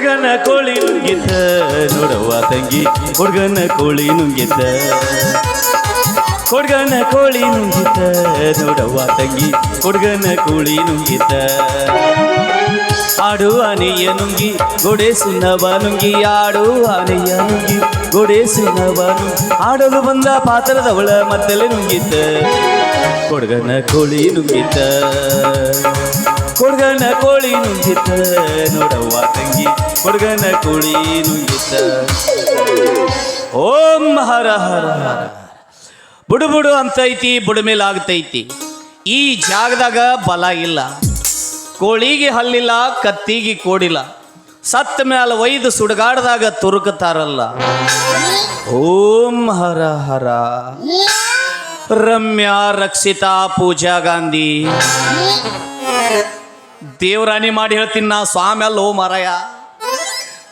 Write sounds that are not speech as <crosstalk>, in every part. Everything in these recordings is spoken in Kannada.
ಹುಡುಗನ ಕೋಳಿ ನುಂಗಿದ್ದ ನೋಡವ್ವ ತಂಗಿ, ಹುಡುಗನ ಕೋಳಿ ನುಂಗಿದ್ದ ಹುಡುಗನ ಕೋಳಿ ನುಂಗಿದ್ದ ನೋಡವ್ವ ತಂಗಿ, ಹುಡುಗನ ಕೋಳಿ ನುಂಗಿದ್ದ ಆಡು ಆನೆಯ ನುಂಗಿ, ಗೋಡೆ ಸುನ್ನವ ನುಂಗಿ, ಆಡು ಆನೆಯ ನುಂಗಿ, ಗೋಡೆ ಸುನ್ನವ ಆಡಲು ಬಂದ ಪಾತ್ರದವಳ ಮತ್ತಲೆ ನುಂಗಿದ್ದ ಹುಡುಗನ ಕೋಳಿ ನುಂಗಿದ್ದ ಹುಡುಗನ ಕೋಳಿ ನುಂಗಿತ, ನೋಡವ್ವ ತಂಗಿ ಹುಡುಗನ ಕೋಳಿ ನುಂಗಿತ. ಓಂ ಹರ ಹರ ಹರ. ಬುಡು ಬುಡು ಅಂತೈತಿ, ಬುಡ ಮೇಲೆ ಆಗ್ತೈತಿ. ಈ ಜಾಗದಾಗ ಬಲ ಇಲ್ಲ. ಕೋಳಿಗೆ ಹಲ್ಲಿಲ್ಲ, ಕತ್ತಿಗೆ ಕೋಡಿಲ್ಲ. ಸತ್ತ ಮ್ಯಾಲ ಒಯ್ದು ಸುಡಗಾಡದಾಗ ತುರುಕತಾರಲ್ಲ ಓಂ ಹರ ಹರ. ರಮ್ಯಾ ರಕ್ಷಿತಾ ಪೂಜಾ ಗಾಂಧಿ. ದೇವರಾಣಿ ಮಾಡಿ ಹೇಳ್ತೀನಿ ನಾ ಸ್ವಾಮಿ ಓ ಮಾರಾಯ.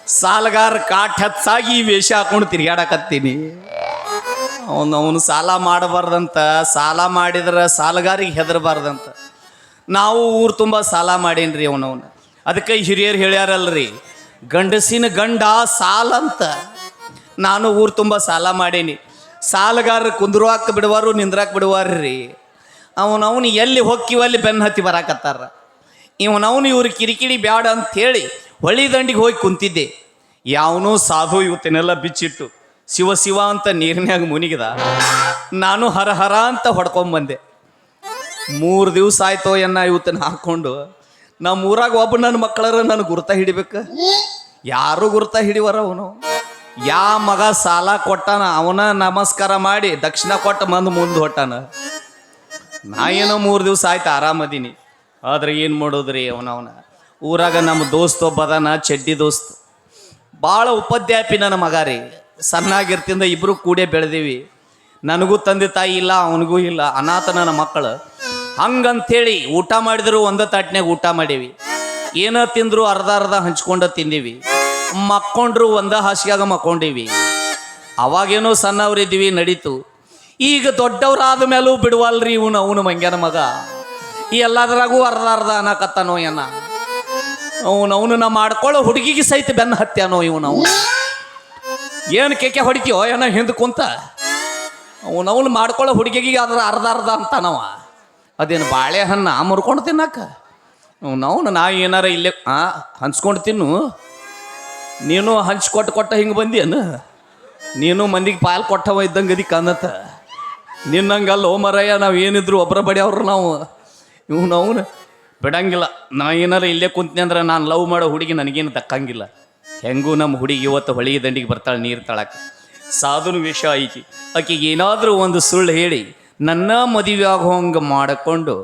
ಸಾಲಗಾರ ಕಾಟ್ ಹಚ್ಚಾಗಿ ವೇಷ ಹಾಕೊಂಡು ತಿರ್ಗಾಡಕತ್ತೀನಿ ಅವನು ಅವನು ಸಾಲ ಮಾಡಬಾರ್ದಂತ, ಸಾಲ ಮಾಡಿದ್ರೆ ಸಾಲಗಾರಿಗೆ ಹೆದರಬಾರ್ದಂತ. ನಾವು ಊರು ತುಂಬ ಸಾಲ ಮಾಡೇನ್ರಿ ಅವನವನ ಅದಕ್ಕೆ ಹಿರಿಯರು ಹೇಳ್ಯಾರಲ್ರಿ, ಗಂಡಸಿನ ಗಂಡ ಸಾಲ ಅಂತ. ನಾನು ಊರು ತುಂಬ ಸಾಲ ಮಾಡೇನಿ. ಸಾಲಗಾರರು ಕುಂದ್ರಾಕ ಬಿಡುವಾರು, ನಿಂದ್ರಾಕ ಬಿಡುವಾರ್ರಿ. ಅವನವನು ಎಲ್ಲಿ ಹೊಕ್ಕಿವಲ್ಲಿ ಬೆನ್ನ ಹತ್ತಿ ಬರಾಕತ್ತಾರ. ಇವನವನು ಇವ್ರಿಗೆ ಕಿರಿಕಿರಿ ಬ್ಯಾಡ ಅಂಥೇಳಿ ಹೊಳಿ ದಂಡಿಗೆ ಹೋಗಿ ಕುಂತಿದ್ದೆ. ಯಾವನೂ ಸಾಧು ಇವತ್ತನ್ನೆಲ್ಲ ಬಿಚ್ಚಿಟ್ಟು ಶಿವ ಶಿವ ಅಂತ ನೀರಿನ್ಯಾಗ ಮುನಿಗಿದ. ನಾನು ಹರ ಹರ ಅಂತ ಹೊಡ್ಕೊಂಬಂದೆ ಮೂರು ದಿವಸ ಆಯ್ತೋ ಎನ್ನ ಇವತ್ತನ್ನ ಹಾಕೊಂಡು ನಮ್ಮ ಊರಾಗ ಒಬ್ಬ ನನ್ನ ಮಕ್ಕಳರ ನನ್ನ ಗುರ್ತ ಹಿಡಿಬೇಕು? ಯಾರು ಗುರ್ತ ಹಿಡಿವರ ಅವನು? ಯಾ ಮಗ ಸಾಲ ಕೊಟ್ಟಾನ, ಅವನ ನಮಸ್ಕಾರ ಮಾಡಿ ದಕ್ಷಿಣ ಕೊಟ್ಟ ಮಂದು ಮುಂದೆ ಹೊಟ್ಟಾನ ನಾ ಏನೋ ಮೂರು ದಿವಸ ಆಯ್ತು ಆರಾಮದೀನಿ. ಆದ್ರೆ ಏನು ಮಾಡೋದ್ರಿ ಅವನವನ ಊರಾಗ ನಮ್ಮ ದೋಸ್ತ ಒಬ್ಬ ಅದಾನ ಚಡ್ಡಿ ದೋಸ್ತ್. ಭಾಳ ಉಪಾಧ್ಯಾಪಿನ ನನ್ನ ಮಗ ರೀ. ಸಣ್ಣಾಗಿರ್ತಿಂದ ಇಬ್ಬರು ಕೂಡೇ ಬೆಳೆದೀವಿ. ನನಗೂ ತಂದೆ ತಾಯಿ ಇಲ್ಲ, ಅವನಿಗೂ ಇಲ್ಲ, ಅನಾಥ ನನ್ನ ಮಕ್ಕಳು. ಹಂಗಂಥೇಳಿ ಊಟ ಮಾಡಿದ್ರು ಒಂದ ತಾಟ್ನ್ಯಾಗ ಊಟ ಮಾಡೀವಿ. ಏನ ತಿಂದ್ರು ಅರ್ಧ ಅರ್ಧ ಹಂಚ್ಕೊಂಡ ತಿಂದೀವಿ. ಮಕ್ಕೊಂಡ್ರು ಒಂದ ಹಾಸಿಗೆಯಾಗ ಮಕ್ಕೊಂಡಿವಿ. ಅವಾಗೇನೋ ಸಣ್ಣವ್ರಿದ್ದೀವಿ ನಡೀತು. ಈಗ ದೊಡ್ಡವರಾದ ಮೇಲೂ ಬಿಡುವಲ್ರಿ ಇವನು, ಅವನು ಮಂಗ್ಯನ ಮಗ. ಈ ಎಲ್ಲದರಾಗೂ ಅರ್ಧ ಅರ್ಧ ಅನ್ನಕತ್ತಾನೋ ಏನ ಅವನು ಅವನು ನಾ ಮಾಡ್ಕೊಳ್ಳೋ ಹುಡುಗಿಗೆ ಸಹಿತ ಬೆನ್ನ ಹತ್ಯಾನೋ ಇವನು ಅವನು. ಏನು ಕೇಕೆ ಹೊಡಿತೀವೋ ಏನೋ ಹಿಂದೆ ಕುಂತ. ಅವನು ಅವನು ಮಾಡ್ಕೊಳ್ಳೋ ಹುಡುಗಿಗೆ ಅದ್ರ ಅರ್ಧ ಅರ್ಧ ಅಂತಾನವ. ಅದೇನು ಬಾಳೆಹಣ್ಣು ಮುರ್ಕೊಂಡು ತಿನ್ನಕ್ಕ ಅವನವನು ಅವನು ನಾ ಏನಾರ ಇಲ್ಲೇ ಹಾಂ ಹಂಚ್ಕೊಂಡು ತಿನ್ನು. ನೀನು ಹಂಚ್ಕೊಟ್ಟು ಕೊಟ್ಟ ಹಿಂಗೆ ಬಂದಿಯನು? ನೀನು ಮಂದಿಗೆ ಪಾಲ್ ಕೊಟ್ಟವ ಇದ್ದಂಗೆ ಅದಕ್ಕೆ ಅನ್ನತ್ತ ನಿನ್ನಂಗಲ್ಲ ಓ ನಾವು ಏನಿದ್ರು ಒಬ್ಬರ ಬಡಿಯವ್ರು ನಾವು. ಇವ್ನು ಅವನು ಬಿಡಂಗಿಲ್ಲ. ನಾ ಏನಾರ ಇಲ್ಲೇ ಕುಂತ್ನಿ ಅಂದ್ರೆ ನಾನು ಲವ್ ಮಾಡೋ ಹುಡುಗಿ ನನಗೇನು ತಕ್ಕಂಗಿಲ್ಲ ಹೆಂಗೂ ನಮ್ಮ ಹುಡುಗಿ ಇವತ್ತು ಹೊಳಿ ದಂಡಿಗೆ ಬರ್ತಾಳೆ, ನೀರು ತಳಕ್ಕೆ ಸಾಧುನ ವಿಷ ಐತಿ. ಆಕೆಗೆ ಏನಾದರೂ ಒಂದು ಸುಳ್ಳು ಹೇಳಿ ನನ್ನ ಮದುವೆ ಆಗೋಂಗೆ ಮಾಡಿಕೊಂಡು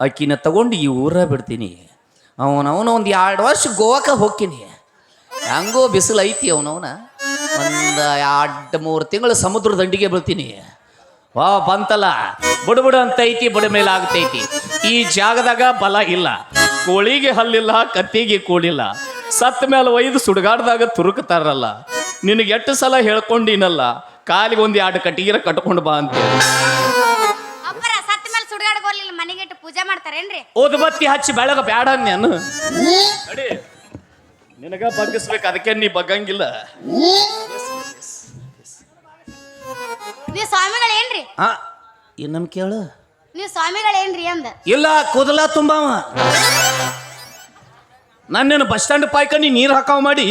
ಆಕಿನ ತಗೊಂಡು ಈ ಊರ ಬಿಡ್ತೀನಿ. ಅವನವನ ಒಂದು ಎರಡು ವರ್ಷ ಗೋವಾಕ್ಕೆ ಹೋಗ್ತೀನಿ. ಹೆಂಗೋ ಬಿಸಿಲು ಐತಿ ಅವನವನ. ಒಂದು ಎರಡು ಮೂರು ತಿಂಗಳು ಸಮುದ್ರ ದಂಡಿಗೆ ಬೀಳ್ತೀನಿ. ವಾ ಬಂತಲ್ಲ. ಬಡಬಡ ಬುಡು ಅಂತ ಐತಿ, ಬುಡ ಮೇಲೆ ಆಗ್ತೈತಿ. ಈ ಜಾಗದಾಗ ಬಲ ಇಲ್ಲ. ಕೋಳಿಗೆ ಹಲ್ಲಿಲ್ಲ ಕತ್ತಿಗೆ ಕೂಡಿಲ್ಲ. ಸತ್ತ ಮೇಲೆ ಒಯ್ದು ಸುಡುಗಾಡ್ದಾಗ ತುರುಕ್ತಾರಲ್ಲ ನಿನಗೆ ಎಷ್ಟು ಸಲ ಹೇಳ್ಕೊಂಡಿನಲ್ಲ ಕಾಲಿಗೆ ಒಂದು ಎರಡು ಕಟ್ಟಿಗೆರ ಕಟ್ಕೊಂಡು ಬಾ ಅಂತ. ಪೂಜೆ ಮಾಡ್ತಾರೇನ್ರಿ? ಓದು ಬತ್ತಿ ಹಚ್ಚಿ ಬೆಳಗ ಬ್ಯಾಡ ನಾನು. ನಿನಗ ಬಗ್ಗಿಸ್ಬೇಕು ಅದಕ್ಕೆ ನೀ ಬಗ್ಗಂಗಿಲ್ಲ. ನೀ ಸ್ವಾಮಿಗಳೇನ್ರಿ? ಹಾ ಇನ್ನೊಮ್ಮೆ ಕೇಳು. ನೀವ್ ಸ್ವಾಮಿಗಳೇನ್ರಿ ಅಂದ? ಇಲ್ಲ ಕೂದಲ ತುಂಬಾವ. ನನ್ನೇನು ಬಸ್ ಸ್ಟ್ಯಾಂಡ್ ಪಾಯ್ಕ ನೀ ನೀರು ಹಾಕಾವ ಮಾಡಿ?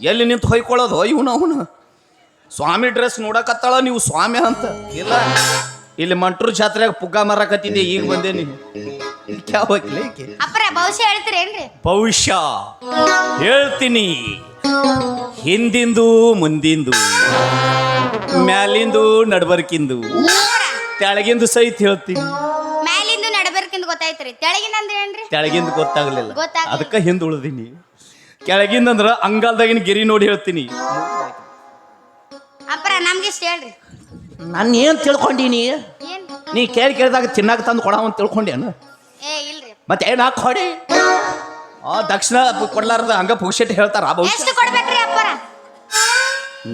ಎಲ್ಲಿ ನಿಂತು ಹೊಯ್ಕೊಳ್ಳೋದು ಇವನು ಅವನು. ಸ್ವಾಮಿ ಡ್ರೆಸ್ ನೋಡಕತ್ತಾಳ ನೀವು ಸ್ವಾಮಿ ಅಂತ. ಇಲ್ಲ. ಇಲ್ಲಿ ಮಂಟ್ರು ಜಾತ್ರೆಗೆ ಪುಗ್ಗ ಮಾರಕತ್ತಿದ್ದೆ ಈಗ ಬಂದೆ ನೀನು ಅಪ್ಪರ ಭವಿಷ್ಯ ಹೇಳ್ತೀರೇನ್ರಿ? ಭವಿಷ್ಯ ಹೇಳ್ತೀನಿ. ಹಿಂದಿಂದು ಮುಂದಿಂದು ಮ್ಯಾಲಿಂದು ನಡ್ಬರ್ಕಿಂದು. ತೆಳಗಿಂದು ಸಹಿತ ಹೇಳ್ತೀನಿ. ಮ್ಯಾಲಿಂದು ನಡಬರ್ಕಿಂದ ಗೊತ್ತಾಯ್ತ್ರಿ. ತೆಳಗಿಂದ ಅಂದ್ರೆ ಏನ್ರಿ? ಕೆಳಗಿಂದ ಗೊತ್ತಾಗ್ಲಿಲ್ಲ. ಗೊತ್ತಾಗ್ಲಿಲ್ಲ. ಅದಕ್ಕೆ ಹಿಂದೆ ಉಳ್ದೀನಿ. ಕೆಳಗಿಂದ ಅಂದ್ರ ಅಂಗಾಲ್ದಾಗಿನ ಗಿರಿ ನೋಡಿ ಹೇಳ್ತೀನಿ. ಅಪ್ಪರ ನಮ್ಗೆ ಇಷ್ಟ ಹೇಳ್ರಿ. ನಾನು ಏನು ತಿಳ್ಕೊಂಡೀನಿ? ಏನ್? ನೀ ಕೇಳಿ ಕೇಳಿದಾಗ ತಿನ್ನಾಕ ತಂದು ಕೊಡವ ಅಂತ ತಿಳ್ಕೊಂಡೇನು? ಏ ಇಲ್ರಿ. ಮತ್ತೆ ಏನು ಹಾಕಿ ಹೊಡಿ? ಆ ದಕ್ಷಿಣ ಕೊಡ್ಲಾರ್ದ ಹಂಗ ಪುಕ್ಷೆಟ್ ಹೇಳ್ತಾರ ಆ ಭವಿಷ್ಯ ಎಷ್ಟು ಕೊಡ್ಬೇಕ್ರಿ ಅಪ್ಪರ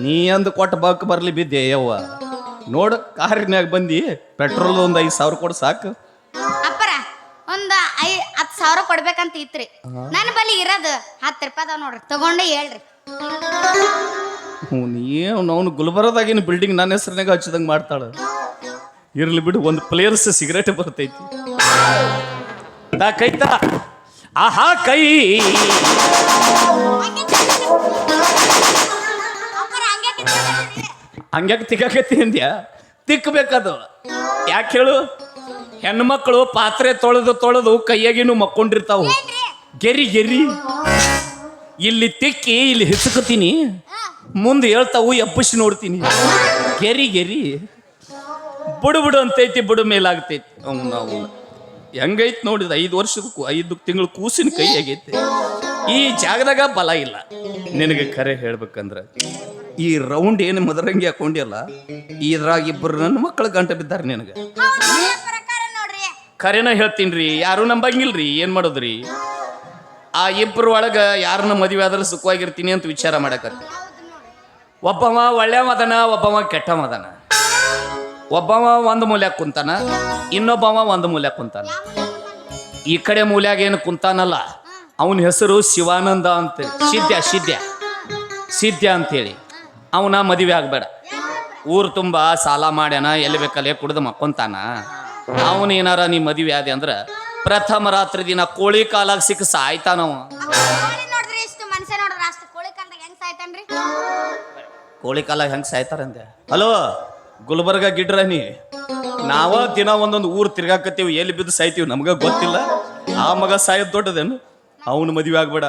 ನೀ ಅಂದು ಕೊಟ್ಟ ಬಕ್ ಬರ್ಲಿ ಬಿದ್ದೆ ಯವ್ವ. ನೋಡು ಕಾರಿನಾಗ ಬಂದಿ ಪೆಟ್ರೋಲ್ ಒಂದು ಐದು ಸಾವಿರ ಕೊಡು ಸಾಕು. ಅಪ್ಪರ ಒಂದ್ ಐ ಹತ್ತು ಸಾವಿರ ಕೊಡ್ಬೇಕಂತ ಇತ್ರಿ. ನನ್ನ ಬಳಿ ಇರೋದು ಹತ್ತು ರೂಪಾಯಿ ಅದಾವ ನೋಡ್ರಿ ತಗೊಂಡೆ ಹೇಳ್ರಿ. ಹ್ಞೂ ನೀನು ಅವನು ಗುಲ್ಬರ್ಗದಾಗಿನ ಬಿಲ್ಡಿಂಗ್ ನನ್ನ ಹೆಸರಿನಾಗ ಹಚ್ಚಿದಂಗೆ ಮಾಡ್ತಾಳೆ. ಇರಲಿ ಬಿಡು ಒಂದು ಪ್ಲೇಯರ್ಸ್ ಸಿಗರೇಟ್ ಬರ್ತೈತಿ. ತಾ. ಕೈತಾ ಆಹಾ ಕೈ. ಹಂಗ್ಯಾಕೆ ತಿಕ್ಕಾಕತ್ತಿ ಅಂದ್ಯಾ? ತಿಕ್ಕಬೇಕದು ಯಾಕೆ ಹೇಳು? ಹೆಣ್ಮಕ್ಳು ಪಾತ್ರೆ ತೊಳೆದು ತೊಳೆದು ಕೈಯಾಗಿನೂ ಮಕ್ಕೊಂಡಿರ್ತಾವು. ಗೆರಿ ಗೆರಿ. ಇಲ್ಲಿ ತಿಕ್ಕಿ, ಇಲ್ಲಿ ಹಿಸ್ಕತೀನಿ ಮುಂದೆ ಹೇಳ್ತಾವು, ಎಬ್ಬಿಸಿ ನೋಡ್ತೀನಿ. ಗೆರಿ ಗೆರಿ. ಬುಡು, ಬಿಡು ಅಂತೈತಿ, ಬಿಡು ಮೇಲಾಗ್ತೈತಿ. ಅವ್ನು ಅವ್ನು ಹೆಂಗೈತಿ ನೋಡಿದ ಐದು ವರ್ಷದ ಕೂ- ಐದು ತಿಂಗಳು ಕೂಸಿನ ಕೈ ಆಗೈತಿ ಈ ಜಾಗದಾಗ ಬಲ ಇಲ್ಲ. ನಿನಗೆ ಕರೆ ಹೇಳ್ಬೇಕಂದ್ರೆ. ಈ ರೌಂಡ್ ಏನು ಮದರಂಗಿ ಹಾಕೊಂಡಿಲ್ಲ ಇದ್ರಾಗ ಇಬ್ಬರು ನನ್ನ ಮಕ್ಕಳು ಗಂಟ ಬಿದ್ದಾರೆ ನಿನಗೆ. ಖರೇನ ಹೇಳ್ತೀನಿ ರೀ ಯಾರು ನಂಬಂಗಿಲ್ರಿ ಏನು ಮಾಡೋದ್ರಿ? ಆ ಇಬ್ಬರು ಒಳಗೆ ಯಾರನ್ನ ಮದುವೆ ಆದ್ರೆ ಸುಖವಾಗಿರ್ತೀನಿ ಅಂತ ವಿಚಾರ ಮಾಡಕತ್ತಿ. ನೋಡ್ರಿ ಒಬ್ಬವ ಒಳ್ಳೆ ಮದನ ಒಬ್ಬವ ಕೆಟ್ಟ ಮದನ. ಒಬ್ಬವ ಒಂದು ಮೂಲ್ಯಾಗ ಕುಂತಾನ ಇನ್ನೊಬ್ಬವ ಒಂದು ಮೂಲ್ಯಾಗ ಕುಂತಾನ. ಈ ಕಡೆ ಮೂಲ್ಯಾಗ ಏನು ಕುಂತಾನಲ್ಲ ಅವನ ಹೆಸರು ಶಿವಾನಂದ ಅಂತೇಳಿ ಸಿದ್ಧ ಸಿದ್ಧ ಸಿದ್ಧ ಅಂತೇಳಿ ಅವನ ಮದುವೆ ಆಗಬೇಡ. ಊರು ತುಂಬ ಸಾಲ ಮಾಡ್ಯಾನ ಎಲ್ಲಿ ಬೇಕಲ್ಲೇ ಕುಡ್ದು ಮಕ್ಕೊಂತಾನ. ಅವನೇನಾರ ನೀ ಮದುವೆ ಆದೆ ಅಂದ್ರೆ ಪ್ರಥಮ ರಾತ್ರಿ ದಿನ ಕೋಳಿ ಕಾಲಾಗ ಸಿಕ್ಕ ಸಾಯ್ತಾನವ ಕೋಳಿ ಕಾಲಾಗ ಹೆಂಗೆ ಸಾಯ್ತಾರಂತೆ ಹಲೋ ಗುಲ್ಬರ್ಗ ಗಿಡ್ರ ನೀ. ನಾವ ದಿನ ಒಂದೊಂದು ಊರು ತಿರ್ಗಾಕತ್ತೀವಿ ಎಲ್ಲಿ ಬಿದ್ದು ಸಾಯ್ತೀವಿ ನಮ್ಗ ಗೊತ್ತಿಲ್ಲ. ಆ ಮಗ ಸಾಯೋದ್ ದೊಡ್ಡದೇನು? ಅವನು ಮದುವೆ ಆಗ್ಬೇಡ.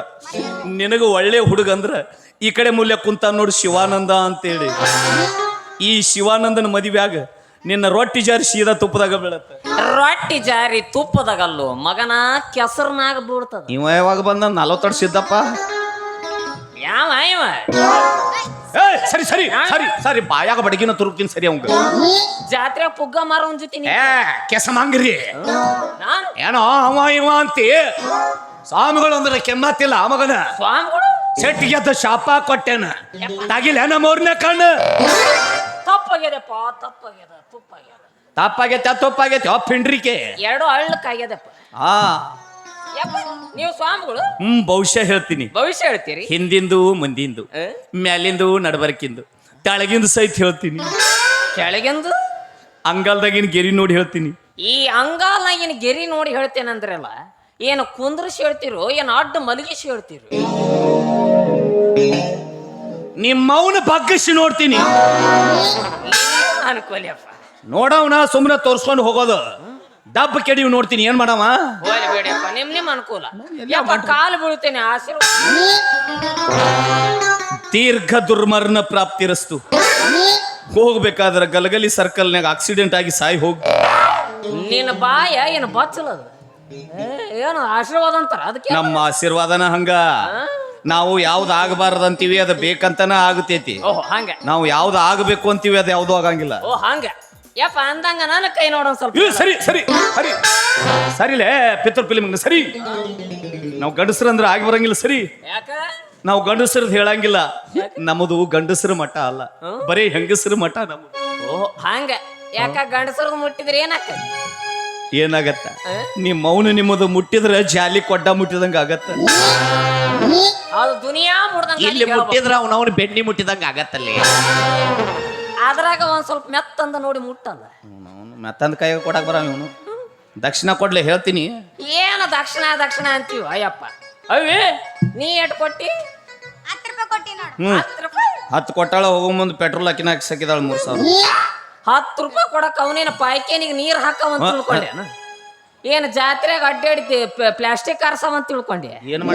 ನಿನಗೆ ಒಳ್ಳೆ ಹುಡುಗ ಅಂದ್ರೆ ಈ ಕಡೆ ಮೂಲ್ಯ ಕುಂತ ನೋಡಿ ಶಿವಾನಂದ ಅಂತೇಳಿ. ಈ ಶಿವಾನಂದನ ಮದುವೆ ಆಗ ನಿನ್ನ ರೊಟ್ಟಿ ಜಾರಿ ಸೀದಾ ತುಪ್ಪದಾಗ ಬೀಳತ್ತೆ. ರೊಟ್ಟಿ ಜಾರಿ ತುಪ್ಪದಾಗಲ್ಲು ಮಗನ ಕೆಸರ್ನಾಗ ಬೀಳ್ತದ. ಇವ ಯಾವಾಗ ಬಂದ? ನಲವತ್ತೆರಡು ಸಿದ್ದಪ್ಪ ಯಾವ ಇವ? ಏ ಸರಿ ಸರಿ ಸರಿ ಸರಿ ಬಾಯಾಗ ಬಡಗಿನ ತುರುಕ್ತೀನಿ ಸರಿ ಅವಂಗ. ಜಾತ್ರೆ ಪುಗ್ಗ ಮಾರೋನ್ ಜೊತೆ ನೀ- ಏ ನಾನು ನಾನ್? ಏನೋ ಅವ ಇವ ಅಂತಿ. ಸ್ವಾಮಿಗಳು ಅಂದ್ರೆ ಕೆಮ್ಮತ್ತಿಲ್ಲ ಆ ಮಗನ. ಸ್ವಾಮಿಗಳು? ಸೆಟ್ಟಿಗೆ ಅದ ಶಾಪ ಕೊಟ್ಟೆನ. ತಾಗಿಲ್ಲ ನಮ್ಮವ್ರನ್ನ ಕಣ್ಣು. ತಪ್ಪಾಗ್ಯದಪ್ಪ ತಪ್ಪಾಗ್ಯದ ತುಪ್ಪಾಗ್ಯದ. ತಪ್ಪಾಗೈತೆ ತಪ್ಪಾಗೈತೆ. ಅಪ್ಪ ಪಿಂಡ್ರಿಕೆ ಎರಡು ಅಳ್ಳಕ್ಕಾಗ್ಯದಪ್ಪ ಆ. ಯಪ್ಪ ನೀವು ಸ್ವಾಮಿಗಳು? ಹ್ಮ್ ಭವಿಷ್ಯ ಹೇಳ್ತೀನಿ. ಭವಿಷ್ಯ ಹೇಳ್ತೀರಿ? ಹಿಂದಿಂದು ಮುಂದಿಂದು? ಮ್ಯಾಲಿಂದು ನಡಬರ್ಕಿಂದು. ತೆಳಗಿಂದು ಸಹಿತ ಹೇಳ್ತೀನಿ. ಕೆಳಗಿಂದು? ಅಂಗಾಲ್ದಾಗಿನ ಗೆರಿ ನೋಡಿ ಹೇಳ್ತೀನಿ. ಈ ಅಂಗಾಲ್ನಾಗಿನ ಗೆರಿ ನೋಡಿ ಹೇಳ್ತೇನಂದ್ರಲ್ಲ ಏನು ಕುಂದ್ರಿಸಿ ಹೇಳ್ತಿರೋ ಏನು ಅಡ್ಡ ಮಲಗಿಸಿ ಹೇಳ್ತಿರೋ? ನಿಮ್ಮವನ ಬಗ್ಗಿಸಿ ನೋಡ್ತೀನಿ. ಅನ್ಕೋಲಿಯಪ್ಪ ನೋಡವನ ಸುಮ್ಮನೆ ತೋರ್ಸ್ಕೊಂಡು ಹೋಗೋದು. ಡಬ್ಬ ಕೆಡಿವ್ ನೋಡ್ತೀನಿ. ಏನ್ ಮಾಡವ? ಹೋಗ್ಲಿ ನಿಮ್ ನಿಮ್ ಅನುಕೂಲ. ಯಪ್ಪ ಕಾಲು ಬೀಳ್ತೇನೆ ಆಶೀರ್ವಾದ. ದೀರ್ಘ ದುರ್ಮರಣ ಪ್ರಾಪ್ತಿರಸ್ತು ಹೋಗ್ಬೇಕಾದ್ರೆ ಗಲಗಲಿ ಸರ್ಕಲ್ನಾಗ ಆಕ್ಸಿಡೆಂಟ್ ಆಗಿ ಸಾಯಿ ಹೋಗ್. ನಿನ್ನ ಬಾಯ ಏನು ಬಚ್ಚಲದ? ಏನು ಆಶೀರ್ವಾದ ಅಂತಾರ? ಅದಕ್ಕೆ ನಮ್ಮ ಆಶೀರ್ವಾದನ ಹಂಗ. ನಾವು ಯಾವ್ದು ಆಗಬಾರ್ದಂತೀವಿ ಅದು ಬೇಕಂತನ ಆಗತೈತಿ ಓಹ್ ಹಂಗ. ನಾವು ಯಾವ್ದು ಆಗಬೇಕು ಅಂತೀವಿ ಅದು ಯಾವ್ದು ಆಗಂಗಿಲ್ಲ. ಓ ಹಂಗ. ಯಪ್ಪ ಅಂದಂಗ ನನ್ನ ಕೈ ನೋಡೋಣ ಸ್ವಲ್ಪ. ಸರಿ ಸರಿ ಸರಿ. ಸರಿಲೇ ಪಿತೃ ಫಿಲಿಮ್ ಸರಿ. ನಾವು ಗಂಡಸ್ರಂದ್ರೆ ಆಗಿ ಬರಂಗಿಲ್ಲ ಸರಿ. ಯಾಕ? ನಾವು ಗಂಡಸ್ರದ್ ಹೇಳಂಗಿಲ್ಲ. ನಮ್ಮದು ಗಂಡಸ್ರ ಮಠ ಅಲ್ಲ. ಬರೀ ಹೆಂಗಸ್ರ ಮಠ ನಮ್ಮದು ಓ ಹಂಗ. ಯಾಕ ಗಂಡಸ್ರದ್ ಮುಟ್ಟಿದ್ರೆ ಏನಾಕ ಏನಾಗತ್ತ? ನಿಮ್ಮ ಮೌನ ನಿಮ್ಮದು ಮುಟ್ಟಿದ್ರೆ ಜಾಲಿ ಕೊಡ್ಡ ಮುಟ್ಟಿದಂಗ ಆಗತ್ತ. ಅದು ದುನಿಯಾ ಮುಡ್ದಂಗ ಇಲ್ಲಿ ಮುಟ್ಟಿದ್ರ ಅವನವನು ಬೆಣ್ಣಿ ಮುಟ್ಟಿದಂಗ ಆಗತ್ತಲ್ಲಿ. ಅದ್ರಾಗ ಒಂದ್ ಸ್ವಲ್ಪ ಮೆತ್ತಂದ ನೋಡಿ ಮುಟ್ಟಲ್ಲ ಮೆತ್ತಂದ ಕೈ ಕೊಡಕ್ ಬರ ಇವನು. ದಕ್ಷಿಣ ಕೊಡ್ಲಿ ಹೇಳ್ತೀನಿ. ಏನ ದಕ್ಷಿಣ ದಕ್ಷಿಣ ಅಂತೀವಿ ಅಯ್ಯಪ್ಪ. ಅವಿ ನೀ ಎಟ್ ಕೊಟ್ಟಿ? ಹತ್ತು ರೂಪಾಯಿ ಕೊಟ್ಟಿ ಹ್ಮ್. ಹತ್ತು ಕೊಟ್ಟಾಳ ಹೋಗೋ ಮುಂದೆ ಪೆಟ್ರೋಲ್ ಹಾಕಿನ ಹಾಕಿಸಾಕಿದಾಳ ಮೂರ್ ಸಾವಿರ. ಹತ್ತು ರೂಪಾಯಿ ಕೊಡಕ್ ಅವನೇನ ಪಾಯ್ಕೇನಿಗೆ ನೀರ್ ಹಾಕವಂತ ತಿಳ್ಕೊಂಡೆ ಏನು ಜಾತ್ರೆಗೆ ಅಡ್ಡಾಡಿ ಪ್ಲಾಸ್ಟಿಕ್ ಆರ್ಸವಂತ ತಿಳ್ಕೊಂಡೆ. ಏನ್ ಮಾಡ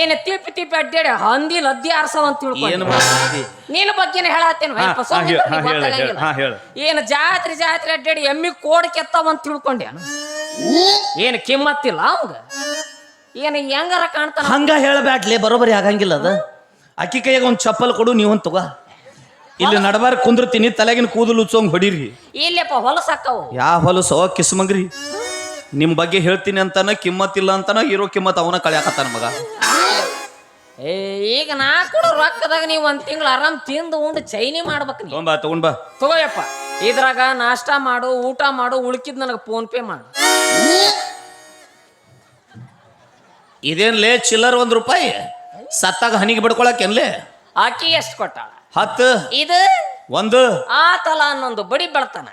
ಏನು ತಿಪ್ಪಿ ತಿಪ್ಪಿ ಅಡ್ಡಾಡಿ ಹಂದಿ ಲದ್ದಿ ಆರ್ಸವ ಅಂತ ಏನ್ ಮಾಡ್ತಿ ನಿನ್ನ ಬಗ್ಗೆನ ಹೇಳತ್ತೇನೆ ಹಾ, ಹಾ, ಹೇಳು, ಹಾ, ಹೇಳು, ಹೇಳು, ಹಾ, ಹೇಳು. ಏನು ಜಾತ್ರೆ ಜಾತ್ರೆ ಅಡ್ಡಾಡಿ ಎಮ್ಮಿ ಕೋಡ್ ಕೆತ್ತವಂತ ತಿಳ್ಕೊಂಡೆ ಏನು ಕಿಮ್ಮತ್ತಿಲ್ಲ ಅವಂಗ? ಏನು ಹೆಂಗಾರ ಕಾಣ್ತಾನ? ಹಂಗ ಹೇಳಬೇಡ್ಲಿ ಬರೋಬರಿ ಆಗಂಗಿಲ್ಲ ಅದ. ಅಕ್ಕಿ ಕೈಯಾಗ ಒಂದ್ ಚಪ್ಪಲ್ ಕೊಡು ನೀವೊಂದ್ ತಗೋ. ಇಲ್ಲಿ ನಡಬಾರ ಕುಂದಿರ್ತೀನಿ ತಲೆಗಿನ ಕೂದಲು ಉಚ್ಚೋಂಗ್ ಹೊಡೀರಿ. ಇಲ್ಲಪ್ಪ ಹೊಲಸಾಕವು ಯಾ ಹೊಲಸೋ? ಕಿಸ್ಮಂಗ್ರಿ. ನಿಮ್ ಬಗ್ಗೆ ಹೇಳ್ತೀನಿ ಅಂತಾನ ಕಿಮ್ಮತ್ತಿಲ್ಲ ಅಂತಾನ ಇರೋ ಕಿಮ್ಮತ್ ಅವನ ಕಳ್ಯಾಕತ್ತಾನ ಮಗ. ಏ ಈಗ ನಾ ಕೊಡೋ ರೊಕ್ಕದಾಗ ನೀವು ಒಂದ್ ತಿಂಗಳು ಆರಾಮ್ ತಿಂದು ಉಂಡು ಚೈನಿ ಮಾಡ್ಬೇಕು ನೀವು ತಗೊಂಬಾ ತಗೊಂಡ್ ಬಾ ತಗೋಯಪ್ಪ ಇದ್ರಾಗ ನಾಷ್ಟಾ ಮಾಡು ಊಟ ಮಾಡು ಉಳ್ಕಿದ್ ನನಗೆ ಫೋನ್ ಪೇ ಮಾಡು. ಇದೇನ್ಲೇ ಚಿಲ್ಲರ್ ಒಂದ್ ರೂಪಾಯಿ? ಸತ್ತಾಗ ಹನಿಗೆ ಬಿಡ್ಕೊಳಕೇನ್ಲೇ ಆಕಿ ಎಷ್ಟು ಕೊಟ್ಟಾಳ? ಹತ್ತು. ಇದು? ಒಂದು. ಆತಲ ಅನ್ನೊಂದು ಬಡಿ ಬೆಳ್ತಾನ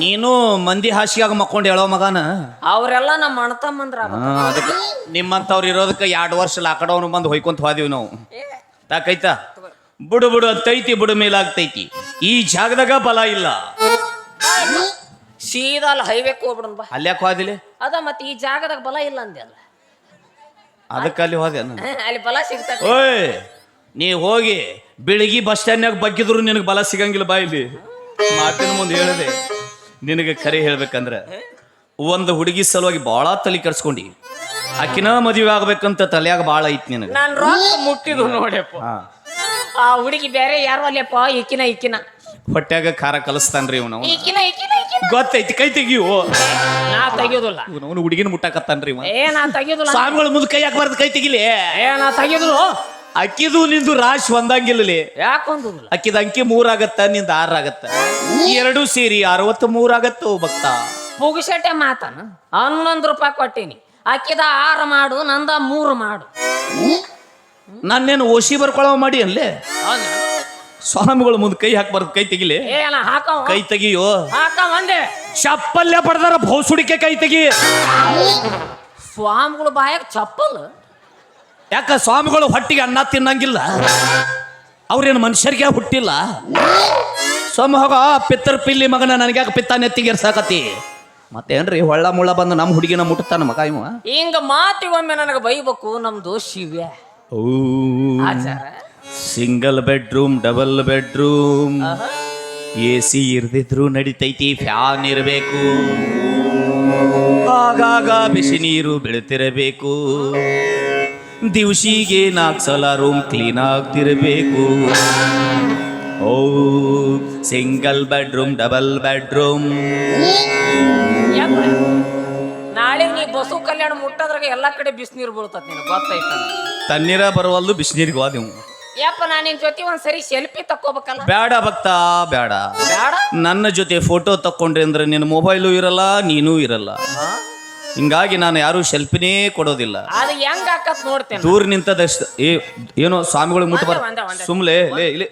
ನೀನು ಮಂದಿ ಹಾಸಿಯಾಗ ಮಕ್ಕೊಂಡು ಹೇಳೋ ಮಗನ? ಅವರೆಲ್ಲ ನಮ್ಮ ಅಣ್ಣ ತಮ್ಮಂದ್ರ ಹಾ, ಅದಕ್ಕೆ ನಿಮ್ಮಂಥವ್ರು ಇರೋದಕ್ಕೆ ಎರಡು ವರ್ಷ ಲಾಕಡೌನ್ ಬಂದು ಹೊಯ್ಕೊಂತ ಹೋದಿವಿ ನಾವು. ತಾಕೈತ ಬುಡು ಬುಡು ಅಂತೈತಿ ಬುಡು ಮೇಲಾಗ್ತೈತಿ. ಈ ಜಾಗದಾಗ ಬಲ ಇಲ್ಲ. ಸೀದಾ ಅಲ್ಲಿ ಹೈವೇಕ್ ಹೋಗ್ಬಿಡನ್ ಬಾ. ಅಲ್ಯಾಕೆ ಹೋದಿಲಿ? ಅದ ಮತ್ತೆ ಈ ಜಾಗದಾಗ ಬಲ ಇಲ್ಲ ಅಂದೆ ಅಲ್ಲ. ಅದಕ್ಕೆ ಅಲ್ಲಿ ಹೋದೆ <laughs> ಅಲ್ಲಿ ಬಲ ಸಿಗ್ತದೆ. ಓಯ್! ನೀ ಹೋಗಿ ಬೆಳಿಗ್ಗೆ ಬಸ್ ಸ್ಟ್ಯಾಂಡ್ನಾಗ ಬಗ್ಗಿದ್ರು ನಿನಗೆ ಬಲ ಸಿಗಂಗಿಲ್ಲ ಬಾ ಇಲ್ಲಿ. ಮಾತಿನ ಮುಂದೆ ಹೇಳಿದೆ. ನಿನಗೆ ಕರೆ ಹೇಳ್ಬೇಕಂದ್ರೆ ಒಂದು ಹುಡುಗಿ ಸಲುವಾಗಿ ಭಾಳ ತಲೆ ಕರ್ಸ್ಕೊಂಡು ಆಕಿನ ಮದುವೆ ಆಗ್ಬೇಕಂತ ತಲೆಯಾಗ ಭಾಳ ಐತಿ ನಿನಗೆ. ನಾನು ರೊಕ್ಕ ಮುಟ್ಟಿದ್ದು ನೋಡ್ಯಪ್ಪ. ಆ ಹುಡುಗಿ ಬೇರೆ ಯಾರು ಅಲ್ಲಪ್ಪ ಈಕಿನ ಈಕಿನ. ಹೊಟ್ಯಾಗ ಖಾರ ಕಲಿಸ್ತಾನ್ರಿ ಇವನು ಈಕಿನ ಈಕಿನ ಈಕಿನ. ಗೊತ್ತೈತಿ ಕೈ ತೆಗಿಯು. ನಾ ತೆಗಿಯೋದಿಲ್ಲ. ಅವನು ಹುಡುಗಿನ ಮುಟ್ಟಾಕತ್ತಾನ್ರಿ ಇವ ಏ ನಾ ತೆಗಿಯೋದಿಲ್ಲ. ಸ್ವಾಮಿಗಳ ಮುಂದೆ ಕೈ ಹಾಕ್ಬಾರ್ದು ಕೈ ತೆಗಿಲಿ. ಏ ನಾ ತೆಗಿಯೋದಿಲ್ಲ. ಅಕ್ಕಿದು ನಿಂದು ರಾಶಿ ಒಂದಂಗಿಲ್ಲಲಿ. ಯಾಕೊಂದಿಲ್ಲ ಅಕ್ಕಿದ ಅಂಕಿ ಮೂರಾಗತ್ತ ನಿಂದ ಆರಾಗತ್ತ. ಎರಡು ಸೇರಿ ಅರವತ್ತು ಮೂರಾಗತ್ತು ಭಕ್ತ. ಪುಗುಸಟೆ ಮಾತನ. ಹನ್ನೊಂದು ರೂಪಾಯಿ ಕೊಟ್ಟೀನಿ. ಅಕ್ಕಿದ ಆರು ಮಾಡು ನಂದ ಮೂರು ಮಾಡು. ನಾನೇನು ಓಶಿ ಬರ್ಕೊಳವ ಮಾಡಿ ಅಲ್ಲೇ ಸ್ವಾಮಿಗಳು ಮುಂದೆ ಕೈ ಹಾಕ್ಬಾರ್ದು ಕೈ ತೆಗಿಲಿ? ಹಾಕವ? ಕೈ ತೆಗಿಯೋ? ಹಾಕವ ಒಂದೆ ಚಪ್ಪಲ್ಯ ಪಡೆದಾರ ಭೌಸುಡಿಕೆ ಕೈ ತೆಗಿ. ಸ್ವಾಮಿಗಳು ಬಾಯಕ್ ಚಪ್ಪಲ್? ಯಾಕ ಸ್ವಾಮಿಗಳು ಹೊಟ್ಟಿಗೆ ಅನ್ನ ತಿನ್ನಂಗಿಲ್ಲ? ಅವ್ರೇನು ಮನುಷ್ಯರಿಗೆ ಹುಟ್ಟಿಲ್ಲ? ಸ್ವಾಮಿ ಹೋಗ ಪಿತ್ತರ್ ಪಿಲ್ಲಿ ಮಗನ ನನಗೆ ಯಾಕೆ ಪಿತ್ತ ನೆತ್ತಿಗೆರ್ಸಾಕತಿ ಮತ್ತೇನ್ರಿ ಹೊಳ್ಳ ಮುಳ್ಳ ಬಂದು ನಮ್ಮ ಹುಡುಗಿನ ಮುಟ್ಟುತ್ತಾನ ಮಗ ಇವ? ಹಿಂಗ ಮಾತಿಗೊಮ್ಮೆ ನನಗೆ ಬೈಬೇಕು ನಮ್ದು ಶಿವ್ಯ. ಆಚಾರ. Single bedroom double bedroom. A C ಇರ್ದಿದ್ರು ನಡಿತೈತಿ ಫ್ಯಾನ್ ಇರಬೇಕು. ಆಗಾಗ ಬಿಸಿ ನೀರು ಬೀಳ್ತಿರಬೇಕು. ದಿವಸಿಗೆ ನಾಲ್ಕು ಸಲ ರೂಮ್ ಕ್ಲೀನ್ ಆಗ್ತಿರಬೇಕು. ಓ ಸಿಂಗಲ್ ಬೆಡ್ರೂಮ್ ಡಬಲ್ ಬೆಡ್ರೂಮ್ ಯಪ್ಪ. ನಾಳೆ ನೀ ಬಸವ ಕಲ್ಯಾಣ ಮುಟ್ಟದ್ರಾಗ ಎಲ್ಲಾ ಕಡೆ ಬಿಸಿನೀರು ಬೀಳ್ತದ ನಿನಗೆ ಗೊತ್ತಾಯ್ತ? ತಣ್ಣೀರ ಬರುವಲ್ದು ಬಿಸಿನೀರಿಗೆ ಹೋದೆವು ಯಪ್ಪ ನಾನು ನಿನ್ ಜೊತೆ ಒಂದ್ಸರಿ ಸೆಲ್ಫಿ ತಕ್ಕೋಬೇಕಲ್ಲ? ಬೇಡ ಭಕ್ತ ಬೇಡ ಬೇಡ ನನ್ನ ಜೊತೆ ಫೋಟೋ ತಕ್ಕೊಂಡ್ರೆ ಅಂದ್ರೆ ನಿನ್ನ ಮೊಬೈಲು ಇರಲ್ಲ ನೀನೂ ಇರಲ್ಲ. ಹಿಂಗಾಗಿ ನಾನು ಯಾರು ಶೆಲ್ಫಿನೇ ಕೊಡೋದಿಲ್ಲ. ಅದು ಹೆಂಗ್ ಹಾಕತ್ ನೋಡ್ತೇನೆ ದೂರ ನಿಂತದಷ್ಟು ಏ ಏನೋ ಸ್ವಾಮಿಗಳು ಮುಟ್ಟ ಒಂದೇ, ಒಂದೇ. ಸುಮ್ಲೆ ಲೇ ಇಲ್ಲಿ.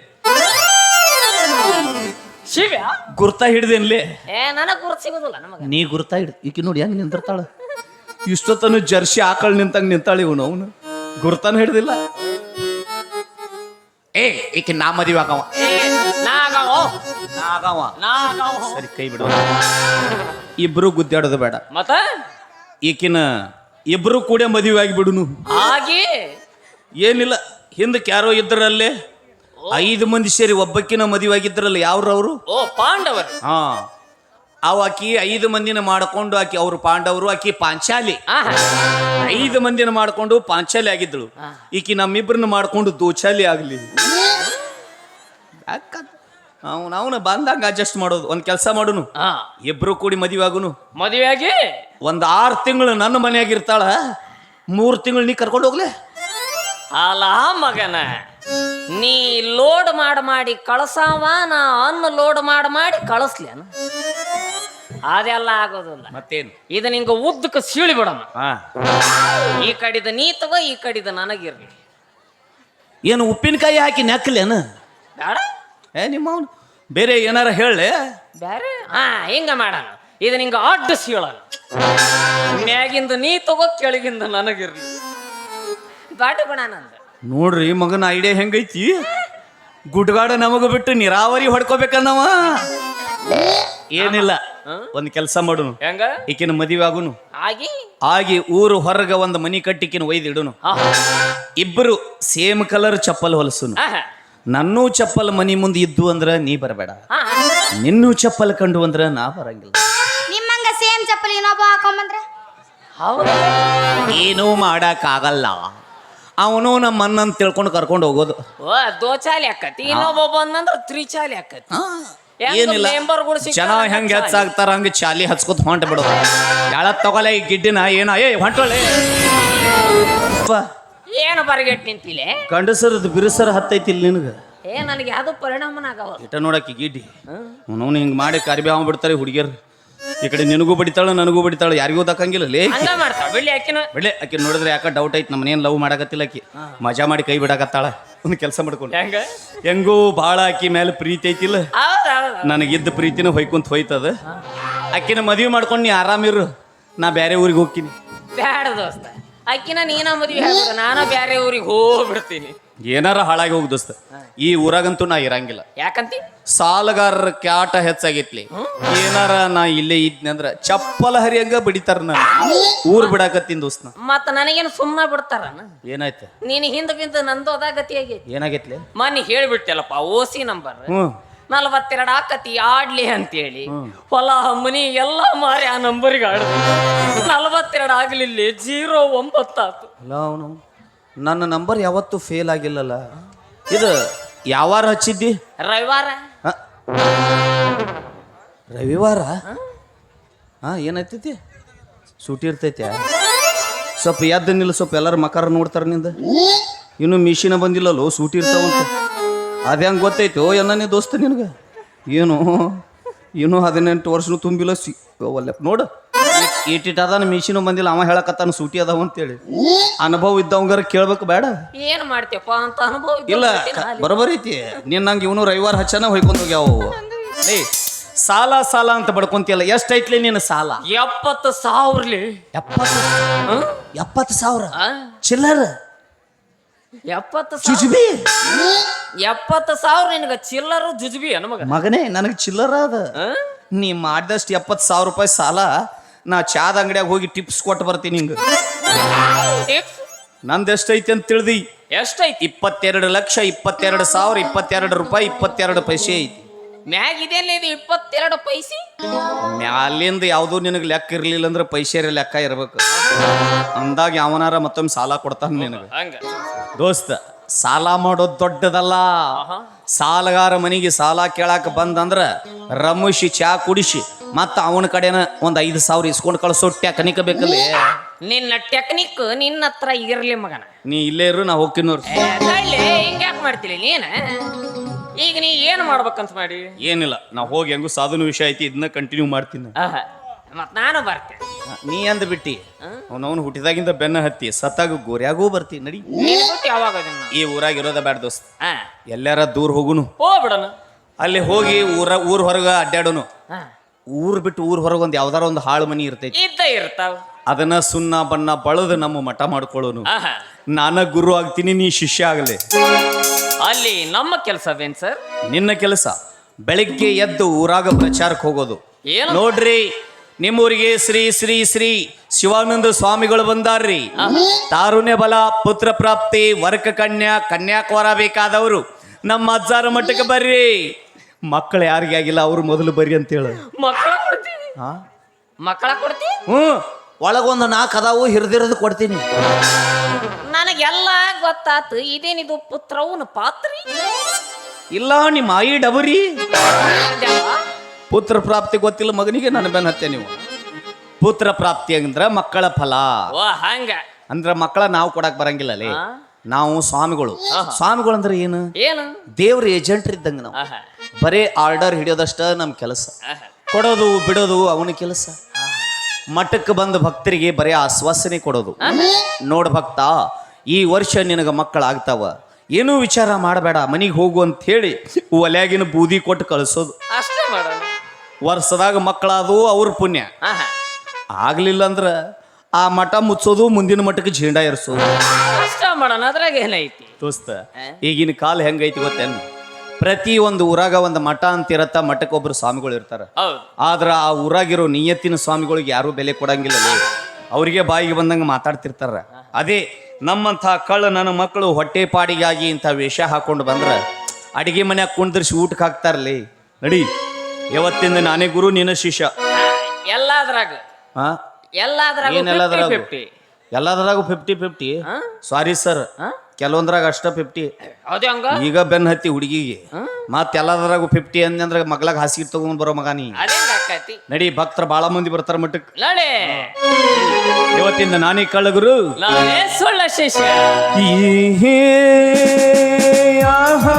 ಶಿವ್ಯ? ಗುರ್ತಾ ಹಿಡಿದೇನ್ಲಿ ಏ ನನಗ್ ಗುರುತ್ ಸಿಗುದಿಲ್ಲ ನಮಗ. ನೀ ಗುರ್ತಾ ಹಿಡ್ ಈಕಿ ನೋಡಿ ಹೆಂಗ್ ನಿಂತಿರ್ತಾಳ. ಇಷ್ಟೊತ್ತನು ಜರ್ಸಿ ಆಕಳ್ ನಿಂತಂಗ್ ನಿಂತಾಳ ಇವನು ಅವನು. ಗುರ್ತಾನ ಹಿಡ್ದಿಲ್ಲ. ಏ ಈಕಿ ನಾ ಮದುವೆ ಆಗವ. ಏ, ನಾಗವ. ನಾ ಆಗವ ಸರಿ ಕೈ ಬಿಡು. ಇಬ್ರು ಗುದ್ದಾಡೋದು ಬೇಡ. ಮತ್ತ? ಈಕಿನ ಇಬ್ರು ಕೂಡ ಮದುವೆ ಆಗಿಬಿಡುನು. ಹಾಗೆ? ಏನಿಲ್ಲ ಹಿಂದಕ್ಕೆ ಯಾರೋ ಇದ್ರಲ್ಲೇ ಐದು ಮಂದಿ ಸೇರಿ ಒಬ್ಬಕ್ಕಿನ ಮದುವೆ ಆಗಿದ್ರಲ್ಲ ಯಾವ್ರವ್ರು ಓ ಪಾಂಡವರು. ಹಾ. ಅವ ಆಕಿ ಐದು ಮಂದಿನ ಮಾಡ್ಕೊಂಡು ಆಕಿ ಅವರು ಪಾಂಡವರು ಆಕಿ ಪಾಂಚಾಲಿ. ಆಹಾ. ಐದು ಮಂದಿನ ಮಾಡ್ಕೊಂಡು ಪಾಂಚಾಲಿ ಆಗಿದ್ದಳು. ಈಕಿ ನಮ್ಮಿಬ್ರನ್ನ ಮಾಡ್ಕೊಂಡು ದೋಚಾಲಿ ಆಗ್ಲಿ. ಅವನು ಅವನು ಬಂದಂಗ ಅಡ್ಜಸ್ಟ್ ಮಾಡೋದು ಒಂದ್ ಕೆಲಸ ಮಾಡುನು. ಆ, ಇಬ್ರು ಕೂಡಿ ಮದುವೆ ಆಗುನು ಮದುವೆ ಆಗಿ ಒಂದ್ ಆರು ತಿಂಗಳು ನನ್ನ ಮನೆಯಾಗ ಇರ್ತಾಳ. ಮೂರು ತಿಂಗಳು ನೀ ಕರ್ಕೊಂಡು ಹೋಗ್ಲೆ. ಅಲ್ಲ ಮಗನ ನೀ ಲೋಡ್ ಮಾಡಿ ಮಾಡಿ ಕಳಸಾವ ನಾ ಅನ್ನ ಲೋಡ್ ಮಾಡಿ ಮಾಡಿ ಕಳಿಸ್ಲೇನ? ಅದೆಲ್ಲ ಆಗೋದಿಲ್ಲ. ಮತ್ತೇನು? ಇದು ನಿಂಗ ಉದ್ದಕ್ಕೆ ಸೀಳಿ ಬಿಡಮ್ಮ. ಹಾ ಈ ಕಡಿದ ನೀ ತಗೋ ಈ ಕಡಿದ ನನಗಿರ್ಲಿ. ಏನು ಉಪ್ಪಿನಕಾಯಿ ಹಾಕಿ ನೆಕ್ಕಲೇನು ಬೇಡ. ಏ ನಿಮ್ಮ ಅವ್ನು? ಬೇರೆ ಏನಾರ ಹೇಳಿ ಬೇರೆ ಹಾ ಹಿಂಗ ಮಾಡೋಣ. ಇದು ನಿಂಗೆ ಅಡ್ಡ ಹೇಳೋಣ. ಮ್ಯಾಗಿಂದ ನೀ ತಗೋ ಕೆಳಗಿಂದ ನನಗಿರ್ಲಿ. ಬಾಟು ಗುಣ ನಂದು. ನೋಡ್ರಿ ಮಗನ ಐಡಿಯಾ ಹೆಂಗೈತಿ? ಗುಡ್ಗಾಡ ನಮಗ ಬಿಟ್ಟು ನೀರಾವರಿ ಹೊಡ್ಕೋಬೇಕನ್ನವ? ಏನಿಲ್ಲ ಒಂದ್ ಕೆಲಸ ಮಾಡುನು. ಹೆಂಗ? ಈಕಿನ ಮದುವೆ ಆಗುನು. ಆಗಿ? ಆಗಿ ಊರು ಹೊರಗ ಒಂದು ಮನಿ ಕಟ್ಟಿಕಿನ ಒಯ್ದಿಡುನು. ಇಬ್ಬರು ಸೇಮ್ ಕಲರ್ ಚಪ್ಪಲ್ ಹೊಲಸುನು. ಆಹಾ. ನನ್ನೂ ಚಪ್ಪಲ್ ಮನಿ ಮುಂದೆ ಇದ್ದು ಅಂದ್ರೆ ನೀ ಬರಬೇಡ. ನಿನ್ನೂ ಚಪ್ಪಲ್ ಕಂಡು ಅಂದ್ರೆ ನಾ ಬರಂಗಿಲ್ಲ. ನಿಮ್ಮಂಗ ಸೇಮ್ ಚಪ್ಪಲಿ ಇನ್ನೊಬ್ಬ ಹೌದು. ಹೌದಾ? ಏನೂ ಮಾಡಕ್ಕಾಗಲ್ಲ. ಅವನು ನಮ್ಮ ಅಂತ ತಿಳ್ಕೊಂಡು ಕರ್ಕೊಂಡು ಹೋಗೋದು. ಓ ದೋಚಾಲಿ ಆಕತಿ. ಇನ್ನೊಬ್ಬ ಬಂದಂದ್ರ ತ್ರಿಚಾಲಿ ಆಕತಿ. ಹೆಂಗ್ ಏನಿಲ್ಲ. ಜನ ಹೆಂಗೆ. ಹೆಚ್ಚಾಗ್ತಾರ ಹಂಗ ಚಾಲಿ ಹಚ್ಕೊತ ಹೊಂಟ ಬಿಡೋದು ಯಾಳ ತಗೊಲೆ ಈ ಗಿಡ್ಡಿನ ಏನ? ಏ ಹೊಂಟೋಳೆ ಏನು ಬರಗೆಟ್ ನಿಂತಿಲೆ? ಗಂಡಸರದು ಬಿರುಸರ ಹತ್ತೈತಿ ಇಲ್ಲಿ ನಿನಗ? ಏ ನನಗೆ ಯಾವ್ದು ಪರಿಣಾಮನ ಆಗವ ಇಟ ನೋಡಕ್ಕೆ ಗಿಡ್ಡಿ. ಅವನವ್ನು ಹಿಂಗ್ ಮಾಡಿ ಕರಿಬಿ ಬಿಡ್ತಾರೆ ಹುಡುಗಿಯರು. ಈ ಕಡೆ ನಿನಗೂ ಬಡಿತಾಳ ನನಗೂ ಬಡಿತಾಳ ಯಾರಿಗೂ ದಕ್ಕಂಗಿಲ್ಲ ಲೇ. ಹಂಗ ಬೆಳೆ ಆಕೆ ನೋಡಿದ್ರೆ ಯಾಕ ಡೌಟ್ ಐತಿ ನಮ್ಮನೇನು ಲವ್ ಮಾಡಕತ್ತಿಲ್ಲ ಆಕಿ. ಮಜಾ ಮಾಡಿ ಕೈ ಬಿಡಾಕತ್ತಾಳ. ಒಂದು ಕೆಲಸ ಮಾಡ್ಕೊಂಡು. ಹೆಂಗ? ಹೆಂಗೂ ಭಾಳ ಆಕಿ ಮೇಲೆ ಪ್ರೀತಿ ಐತಿಲ್ಲ. ಹೌದ್ ಹೌದ್ ನನಗಿದ್ದ ಪ್ರೀತಿನ ಹೊಯ್ಕೊಂತ ಹೋಯ್ತದ. ಆಕಿನ ಮದುವೆ ಮಾಡ್ಕೊಂಡು ನೀ ಆರಾಮಿರು. ನಾ ಬೇರೆ ಊರಿಗೆ ಹೋಗ್ತೀನಿ. ಬ್ಯಾಡ ದೋಸ್ತ. ಅಕ್ಕಿನ ನೀನ ಮದ್ವೆ ಆಗ್ಬಿಡು ನಾನು ಬ್ಯಾರೆ ಊರಿಗೆ ಹೋಗ್ಬಿಡ್ತೀನಿ. ಏನಾರ ಹಾಳಾಗಿ ಹೋಗ್ ದೋಸ್ತ ಈ ಊರಾಗಂತೂ ನಾ ಇರಂಗಿಲ್ಲ. ಯಾಕಂತಿ? ಸಾಲಗಾರರ ಕ್ಯಾಟ ಹೆಚ್ಚಾಗಿತ್ಲಿ. ಏನಾರ ನಾ ಇಲ್ಲೇ ಇದ್ನಿ ಅಂದ್ರ ಚಪ್ಪಲ ಹರಿಯಂಗ ಬಿಡಿತಾರ ನಾನು. ಊರ್ ಬಿಡಾಕತ್ತಿನ ದೋಸ್ತ ಮತ್ತ ನನಗೇನು ಸುಮ್ಮನೆ ಬಿಡ್ತಾರ? ಏನಾಯ್ತು? ನೀನು ಹಿಂದ ಬಿಂದ ನಂದು ಅದ ಗತಿ ಆಗೈತಿ. ಏನಾಗೈತ್ಲಿ? ಮೊನ್ನೆ ಹೇಳ್ಬಿಟ್ಟೆಲ್ಲಪ್ಪ ಓಸಿ ನಂಬರ್. ಹ್ಞೂ ನಲವತ್ತೆರಡು ಆಕತಿ ಆಡ್ಲಿ ಅಂತೇಳಿ. ಹೊಲ ಮನಿ ಎಲ್ಲ ಮಾರಿ ಆ ನಂಬರ್ಗೆ ಆಡ ನಲವತ್ತೆರಡು ಆಗ್ಲಿಲ್ಲ ಜೀರೋ ಒಂಬತ್ತಾತು ಅಲ್ಲ ಅವನು ನನ್ನ ನಂಬರ್ ಯಾವತ್ತೂ ಫೇಲ್ ಆಗಿಲ್ಲಲ್ಲ. ಇದು ಯಾವಾರ ಹಚ್ಚಿದ್ದಿ? ರವಿವಾರ. ಹ? ರವಿವಾರ? ಹಾ ಏನಾಯ್ತೈತಿ? ಸೂಟಿ ಇರ್ತೈತಿ ಸ್ವಲ್ಪ ಎದ್ದು ನಿಲ್ಲ ಸ್ವಲ್ಪ ಎಲ್ಲರ ಮಕರ ನೋಡ್ತಾರ ನಿಂದ. ಇನ್ನು ಮಿಷಿನ ಬಂದಿಲ್ಲಲ್ಲೋ ಸೂಟಿ ಇರ್ತಾವಂತ. ಅದೇ ಹಂಗೆ ಗೊತ್ತೈತೋ? ಎಲ್ಲ ನೀ ದೋಸ್ತ ನಿನಗೆ? ಏನು? ಏನು ಹದಿನೆಂಟು ವರ್ಷನೂ ತುಂಬಿಲ್ಲ ಸಿ ಒಲ್ಲೆ ನೋಡು. ಇಟ್ಟಿಟ್ಟು ಅದಾನ ಮಿಷಿನು ಬಂದಿಲ್ಲ ಅವ ಹೇಳಕತ್ತಾನ ಸೂಟಿ ಅದಾವ ಅಂತೇಳಿ. ಅನುಭವ ಇದ್ದವಂಗಾರ ಕೇಳ್ಬೇಕು ಬೇಡ. ಏನ್ ಮಾಡ್ತೀಯಪ್ಪ ಅಂತ ಅನುಭವ ಇಲ್ಲ ಬಿಟ್ಟಿನ ಬರೋಬರ್ ಐತಿ. ನೀನ್ ನಂಗೆ ಇವನು ರವಿವಾರ ಹಚ್ಚನ ಹೊಯ್ಕೊಂಡು ಹೋಗ್ಯಾವ ಏ ಸಾಲ ಸಾಲ ಅಂತ ಬಡ್ಕೊಂತಿಯಲ್ಲ ಎಷ್ಟೈತ್ಲಿ ನೀನು ಸಾಲ? ಎಪ್ಪತ್ತು ಸಾವಿರ ಎಪ್ಪತ್ತು? ಎಪ್ಪತ್ತು ಸಾವಿರ? ಚಿಲ್ಲರ? ಎಪ್ಪತ್ತು ಜುಜುಬಿ. ಎಪ್ಪತ್ತು ಸಾವಿರ ನಿನಗ ಚಿಲ್ಲರ ಜುಜುಬಿ ಅನ್ಮಗ ಮಗನೇ ನನಗೆ ಚಿಲ್ಲರ ಅದ. ನೀ ಮಾಡಿದಷ್ಟು ಎಪ್ಪತ್ತು ಸಾವಿರ ರೂಪಾಯಿ ಸಾಲ ನಾ ಚಾದ ಅಂಗಡಿಯಾಗ ಹೋಗಿ ಟಿಪ್ಸ್ ಕೊಟ್ಟು ಬರ್ತೀನಿ ಹಿಂಗ ನಂದು ಎಷ್ಟೈತಿ ಅಂತ ತಿಳಿದಿ. ಎಷ್ಟೈತಿ? ಇಪ್ಪತ್ತೆರಡು ಲಕ್ಷ ಇಪ್ಪತ್ತೆರಡು ಸಾವಿರ ಇಪ್ಪತ್ತೆರಡು ರೂಪಾಯಿ ಇಪ್ಪತ್ತೆರಡು ಪೈಸೆ ಐತಿ. ಮ್ಯಾಗ ಇದೆಲ್ಲ ಇದು ಇಪ್ಪತ್ತೆರಡು ಪೈಸಿ? ಮ್ಯಾಲಿಂದ ಯಾವುದೂ ನಿನಗೆ ಲೆಕ್ಕ ಇರ್ಲಿಲ್ಲ ಅಂದ್ರೆ ಪೈಸೆ ಲೆಕ್ಕ ಇರ್ಬೇಕು. ಅಂದಾಗ ಯಾವನಾರ ಮತ್ತೊಮ್ಮೆ ಸಾಲ ಕೊಡ್ತಾನೆ ನಿನಗೆ. ಹಂಗ. ದೋಸ್ತ ಸಾಲ ಮಾಡೋದು ದೊಡ್ಡದಲ್ಲ. ಸಾಲಗಾರ ಮನೆಗೆ ಸಾಲ ಕೇಳಾಕ ಬಂದಂದ್ರ ರಮುಶಿ ಚಾ ಕುಡಿಸಿ ಮತ್ತ ಅವನ ಕಡೆನ ಒಂದ್ ಐದು ಸಾವಿರ ಇಸ್ಕೊಂಡು ಕಳ್ಸೋ ಟೆಕ್ನಿಕ್ ಬೇಕಲ್ಲಿ. ನಿನ್ನ ಟೆಕ್ನಿಕ್ ನಿನ್ನ ಹತ್ರ ಇರ್ಲಿ ಮಗನ. ನೀ ಇಲ್ಲೇ ಇರು ನಾ ಹೋಗ್ತೀನಿ ನೋಡ್ರಿ ಹಿಂಗ್ಯಾಕ್ ಮಾಡ್ತೀರಿ ನೀನ? ಈಗ ನೀ ಏನು ಮಾಡ್ಬೇಕಂತ ಮಾಡಿ? ಏನಿಲ್ಲ ನಾ ಹೋಗಿ ಹೆಂಗು ಸಾಧನ ವಿಷಯ ಐತಿ ಇದನ್ನ ಕಂಟಿನ್ಯೂ ಮಾಡ್ತೀನಿ. ಆಹಾ ಮತ್ ನಾನು ಬರ್ತೇನೆ ನೀ ಅಂದ್ ಬಿಟ್ಟಿ. ಅವನವನು ಹುಟ್ಟಿದಾಗಿಂದ ಬೆನ್ನ ಹತ್ತಿ ಸತ್ತಾಗ ಗೋರ್ಯಾಗೂ ಬರ್ತಿ ನಡಿ. ನೀನ್ ಬಿಟ್ಟು ಯಾವಾಗ ಅದನ್ನ ಈ ಊರಾಗ ಇರೋದ ಬ್ಯಾಡ ದೋಸ್ತ. ಹಾ. ಎಲ್ಲಾರ ದೂರ ಹೋಗುನು. ಹೋಗ್ಬಿಡೋಣ ಅಲ್ಲಿ ಹೋಗಿ ಊರ ಊರ್ ಹೊರಗ ಅಡ್ಡಾಡೋನು. ಹಾ. ಊರ್ ಬಿಟ್ಟು ಊರ್ ಹೊರಗೆ ಒಂದು ಯಾವ್ದಾರ ಒಂದು ಹಾಳು ಮನಿ ಇರ್ತೈತಿ. ಇದ್ದ ಇರ್ತಾವ. ಅದನ್ನ ಸುಣ್ಣ ಬಣ್ಣ ಬಳದು ನಮ್ಮ ಮಠ ಮಾಡ್ಕೊಳ್ಳೋನು. ಆಹಾ. ನಾನ ಗುರು ಆಗ್ತೀನಿ ನೀ ಶಿಷ್ಯ ಆಗಲಿ. ಅಲ್ಲಿ ನಮ್ಮ ಕೆಲಸವೇನ್ ಸರ್? ನಿನ್ನ ಕೆಲಸ ಬೆಳಿಗ್ಗೆ ಎದ್ದು ಊರಾಗ ಪ್ರಚಾರಕ್ಕೆ ಹೋಗೋದು. ಏನು? ನೋಡ್ರಿ ನಿಮ್ಮೂರಿಗೆ ಶ್ರೀ ಶ್ರೀ ಶ್ರೀ ಶಿವಾನಂದ ಸ್ವಾಮಿಗಳು ಬಂದಾರ್ರಿ. ತಾರುಣ್ಯ ಬಲ ಪುತ್ರ ಪ್ರಾಪ್ತಿ ವರ್ಕ ಕನ್ಯಾ ಕನ್ಯಾಕವರ ಬೇಕಾದವರು. ನಮ್ಮ ಅಜ್ಜಾರ ಮಟ್ಟಕ್ಕೆ ಬರ್ರಿ. ಮಕ್ಕಳು ಯಾರಿಗೆ ಆಗಿಲ್ಲ ಅವ್ರು ಮೊದಲು ಬರ್ರಿ ಅಂತೇಳು. ಮಕ್ಕಳ ಕೊಡ್ತೀನಿ. ಹಾ ಮಕ್ಕಳ ಹ್ಞೂ. ಒಳಗೊಂದು ನಾಲ್ಕು ಅದಾವು ಹಿರಿದಿರದು ಕೊಡ್ತೀನಿ. ನನಗೆಲ್ಲ ಗೊತ್ತಾತು ಇದೇನಿದು ಪುತ್ರವನ ಪಾತ್ರಿ? ಇಲ್ಲ ನಿಮ್ಮ ಆಯಿ ಡಬರಿ. ಪುತ್ರ ಪ್ರಾಪ್ತಿ ಗೊತ್ತಿಲ್ಲ ಮಗನಿಗೆ ನನ್ನ ಬೆನ್ನ ಹತ್ತೆ ನೀವು. ಪುತ್ರ ಪ್ರಾಪ್ತಿ ಅಂದ್ರೆ ಮಕ್ಕಳ ಫಲ. ಓ ಹಂಗ. ಅಂದ್ರ ಮಕ್ಕಳ ನಾವು ಕೊಡಕ್ ಬರಂಗಿಲ್ಲ ಅಲ್ಲಿ. ನಾವು ಸ್ವಾಮಿಗಳು. ಸ್ವಾಮಿಗಳು ಅಂದ್ರೆ ಏನು? ಏನು? ದೇವ್ರ ಏಜೆಂಟ್ ಇದ್ದಂಗ ನಾವು. ಬರೇ ಆರ್ಡರ್ ಹಿಡಿಯೋದಷ್ಟ ನಮ್ಮ ಕೆಲಸ. ಕೊಡೋದು ಬಿಡೋದು ಅವನ ಕೆಲಸ. ಮಠಕ್ಕೆ ಬಂದ ಭಕ್ತರಿಗೆ ಬರೀ ಆಶ್ವಾಸನೆ ಕೊಡೋದು. ನೋಡ್ ಭಕ್ತ ಈ ವರ್ಷ ನಿನಗ ಮಕ್ಕಳಾಗ್ತಾವ. ಏನೂ ವಿಚಾರ ಮಾಡಬೇಡ ಮನೆಗೆ ಹೋಗು ಅಂತ ಹೇಳಿ ಒಲ್ಯಾಗಿನ ಬೂದಿ ಕೊಟ್ಟು ಕಳಿಸೋದು. ಅಷ್ಟೇ ಮಾಡೋಣ. ವರ್ಷದಾಗ ಮಕ್ಕಳಾದವು ಅವ್ರ ಪುಣ್ಯ. ಆಹಾ. ಆಗ್ಲಿಲ್ಲ ಅಂದ್ರ ಆ ಮಠ ಮುಚ್ಚೋದು ಮುಂದಿನ ಮಠಕ್ಕೆ ಜೀಂಡಾ ಇರಿಸೋದು ಅಷ್ಟೇ ಮಾಡೋಣ ಅದ್ರಾಗ ಏನೈತಿ ದೋಸ್ತ ಈಗಿನ ಕಾಲ ಹೆಂಗೈತಿ ಗೊತ್ತೇನು? ಪ್ರತಿ ಒಂದು ಊರಾಗ ಒಂದು ಮಠ ಅಂತ ಇರತ್ತ ಮಠಕ್ಕೆ ಒಬ್ರು ಸ್ವಾಮಿಗಳು ಇರ್ತಾರೆ. ಹೌದು. ಆದ್ರ ಆ ಊರಾಗಿರೋ ನಿಯತ್ತಿನ ಸ್ವಾಮಿಗಳಿಗೆ ಯಾರೂ ಬೆಲೆ ಕೊಡಂಗಿಲ್ಲ ಅವರಿಗೆ ಬಾಯಿಗೆ ಬಂದಂಗೆ ಮಾತಾಡ್ತಿರ್ತಾರ. ಅದೇ ನಮ್ಮಂಥ ಕಳ್ಳ ನನ್ನ ಮಕ್ಕಳು ಹೊಟ್ಟೆ ಪಾಡಿಗಾಗಿ ಇಂಥ ವೇಷ ಹಾಕೊಂಡು ಬಂದ್ರೆ ಅಡಿಗೆ ಮನ್ಯಾಗ ಕುಂದ್ರಿಸಿ ಊಟಕ್ಕೆ ಹಾಕ್ತಾರಲ್ಲಿ ನಡಿ ಯಾವತ್ತಿಂದ ನಾನೇ ಗುರು ನಿನ್ನ ಶಿಷ್ಯ. ಎಲ್ಲಾದ್ರಾಗ. ಹಾ ಎಲ್ಲಾದ್ರಾಗ ಏನೆಲ್ಲದ್ರಾಗ ಫಿಫ್ಟಿ ಎಲ್ಲದ್ರಾಗೂ ಫಿಫ್ಟಿ ಫಿಫ್ಟಿ ಸಾರಿ ಸರ್ ಕೆಲವೊಂದ್ರಾಗ ಅಷ್ಟ ಫಿಫ್ಟಿ ಹಂಗ? ಈಗ ಬೆನ್ ಹತ್ತಿ ಹುಡುಗಿಗೆ. ಮತ್ತೆ ಎಲ್ಲದ್ರಾಗ ಫಿಫ್ಟಿ ಅಂದ್ರ ಮಗ್ಲಾಗ ಹಾಸಿಗೆ ತಗೊಂಡ್ ಬರೋ ಮಗ ನೀ ನಡಿ ಭಕ್ತರ ಬಾಳ ಮಂದಿ ಬರ್ತಾರ ಮಟ್ಟಕ್. ಇವತ್ತಿಂದ ನಾನೇ ಕಳ್ಳಗುರು. ಸುಳ್ಳ ಶಿಷ್ಯ. ಆಹಾ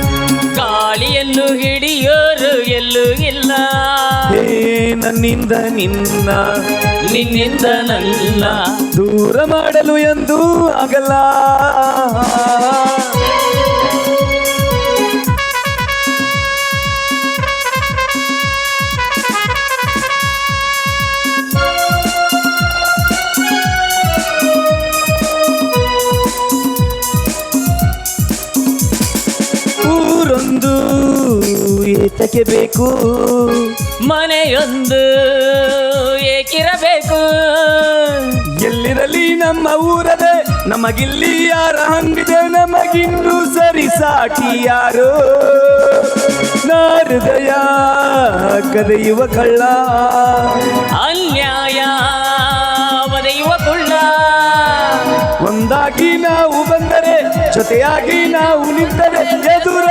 ನನ್ನಿಂದ ನಿನ್ನ ನಿನ್ನಿಂದ ನನ್ನ ದೂರ ಮಾಡಲು ಎಂದು ಆಗಲ್ಲ. ಊರೊಂದು ಏತಕ್ಕೆ ಬೇಕು? ಮನೆಯೊಂದು ಏಕಿರಬೇಕು. ಎಲ್ಲಿರಲಿ ನಮ್ಮ ಊರದೆ ನಮಗಿಲ್ಲಿ ಯಾರ ಹಂಗಿದೆ ನಮಗಿನ್ನು ಸರಿ ಸಾಟಿ ಯಾರು? ನಾರದಯ ಕದೆಯುವ ಕಳ್ಳ. ಅನ್ಯಾಯ ಒದೆಯುವ ಕುಳ್ಳ. ಒಂದಾಗಿ ನಾವು ಬಂದರೆ ಜೊತೆಯಾಗಿ ನಾವು ನಿಂತರೆ ಎದುರಲ್ಲಿ